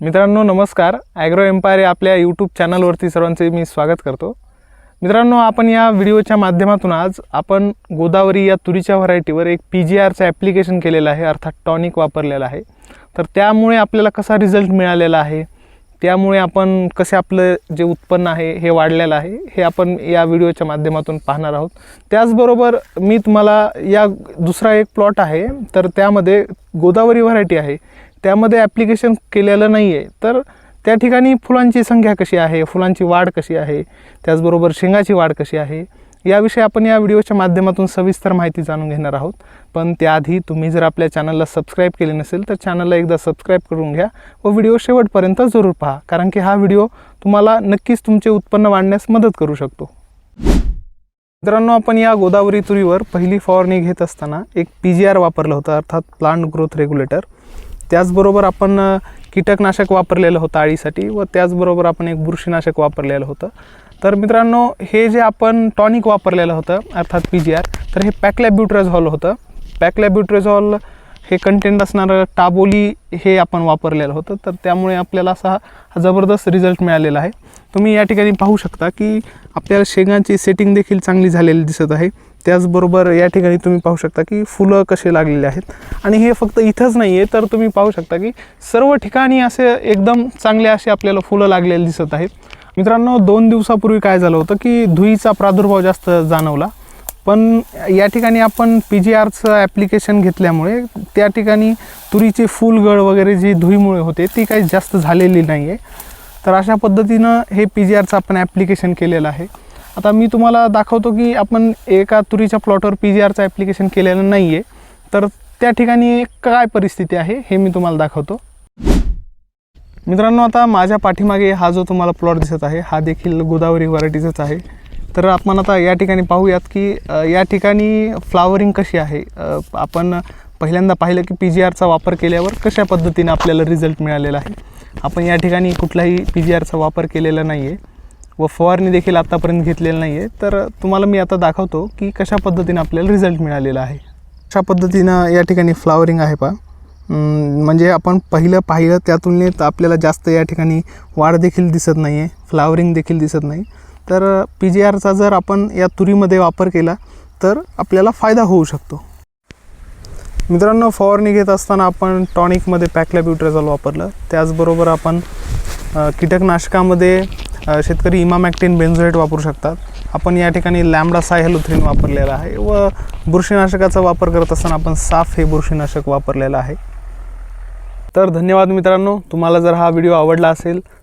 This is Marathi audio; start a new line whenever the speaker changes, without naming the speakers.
मित्रांनो नमस्कार. ॲग्रो एम्पायर या आपल्या यूट्यूब चॅनलवरती सर्वांचे मी स्वागत करतो. मित्रांनो आपण या व्हिडिओच्या माध्यमातून आज आपण गोदावरी या तुरीच्या व्हरायटीवर एक पी जी आरचं ॲप्लिकेशन केलेलं आहे अर्थात टॉनिक वापरलेलं आहे. तर त्यामुळे आपल्याला कसा रिझल्ट मिळालेला आहे? त्यामुळे आपण कसे आपलं जे उत्पन्न आहे हे वाढलेलं आहे हे आपण या व्हिडिओच्या माध्यमातून पाहणार आहोत. त्याचबरोबर मी तुम्हाला या दुसरा एक प्लॉट आहे तर त्यामध्ये गोदावरी व्हरायटी आहे. त्यामध्ये ॲप्लिकेशन केलेलं नाही आहे तर त्या ठिकाणी फुलांची संख्या कशी आहे? फुलांची वाढ कशी आहे? त्याचबरोबर शेंगाची वाढ कशी आहे? याविषयी आपण या व्हिडिओच्या माध्यमातून सविस्तर माहिती जाणून घेणार आहोत. पण त्याआधी तुम्ही जर आपल्या चॅनलला सबस्क्राईब केले नसेल तर चॅनलला एकदा सबस्क्राईब करून घ्या व व्हिडिओ शेवटपर्यंत जरूर पहा कारण की हा व्हिडिओ तुम्हाला नक्कीच तुमचे उत्पन्न वाढण्यास मदत करू शकतो. मित्रांनो आपण या गोदावरी तुरीवर पहिली फवारणी घेत असताना एक पी जी आर वापरलं होतं अर्थात प्लांट ग्रोथ रेग्युलेटर त्याचबरोबर आपण कीटकनाशक वापरलेलं होतं आळीसाठी व त्याचबरोबर आपण एक बुरशीनाशक वापरलेलं होतं. तर मित्रांनो हे जे आपण टॉनिक वापरलेलं होतं अर्थात पी जी आर तर हे पॅकलॅब्युट्राझॉल होतं. पॅकलॅब्युट्रेझॉल हे कंटेंट असणारं टाबोली हे आपण वापरलेलं होतं. तर त्यामुळे आपल्याला असा हा जबरदस्त रिझल्ट मिळालेला आहे. तुम्ही या ठिकाणी पाहू शकता की आपल्याला शेंगांची सेटिंग देखील चांगली झालेली दिसत आहे. त्याचबरोबर या ठिकाणी तुम्ही पाहू शकता की फुलं कसे लागलेले आहेत. आणि हे फक्त इथंच नाही आहे तर तुम्ही पाहू शकता की सर्व ठिकाणी असे एकदम चांगले असे आपल्याला फुलं लागलेली दिसत आहेत. मित्रांनो दोन दिवसापूर्वी काय झालं होतं की धुईचा प्रादुर्भाव जास्त जाणवला. पण या ठिकाणी आपण पी जी आरचं ॲप्लिकेशन घेतल्यामुळे त्या ठिकाणी तुरीचे फुलगळ वगैरे जी धुईमुळे होते ती काही जास्त झालेली नाही आहे तर अशा पद्धतीनं हे पी जी आरचं आपण ॲप्लिकेशन केलेलं आहे. आता मी तुम्हाला दाखवतो की आपण एका तुरीच्या प्लॉटवर पी जी आरचं ॲप्लिकेशन केलेलं नाही आहे तर त्या ठिकाणी काय परिस्थिती आहे हे मी तुम्हाला दाखवतो. मित्रांनो आता माझ्या पाठीमागे हा जो तुम्हाला प्लॉट दिसत आहे हा देखील गोदावरी व्हरायटीचाच आहे. तर आपण आता या ठिकाणी पाहूयात की या ठिकाणी फ्लावरिंग कशी आहे? आपण पहिल्यांदा पाहिलं की पी जी आरचा वापर केल्यावर कशा पद्धतीने आपल्याला रिझल्ट मिळालेला आहे? आपण या ठिकाणी कुठलाही पी जी आरचा वापर केलेला नाही आहे व फवारणी देखील आत्तापर्यंत घेतलेलं नाही आहे तर तुम्हाला मी आता दाखवतो की कशा पद्धतीने आपल्याला रिझल्ट मिळालेला आहे. अशा पद्धतीनं या ठिकाणी फ्लावरिंग आहे पहा. म्हणजे आपण पहिलं पाहिलं त्या तुलनेत आपल्याला जास्त या ठिकाणी वाढ देखील दिसत नाही आहे फ्लावरिंग देखील दिसत नाही. तर पी जी आरचा जर आपण या तुरीमध्ये वापर केला तर आपल्याला फायदा होऊ शकतो. मित्रांनो फवारणी घेत असताना आपण टॉनिकमध्ये पॅकलॅब्युट्राझॉल वापरलं. त्याचबरोबर आपण कीटकनाशकामध्ये शेतकरी इमामॅक्टिन बेन्झोएट वापरू शकतात. आपण या ठिकाणी लॅमडा सायहॅलोथ्रिन वापरलेला आहे व बुरशीनाशकाचा वापर करत असताना आपण साफ हे बुरशीनाशक वापरलेलं आहे. तर धन्यवाद मित्रांनो. तुम्हाला जर हा व्हिडिओ आवडला असेल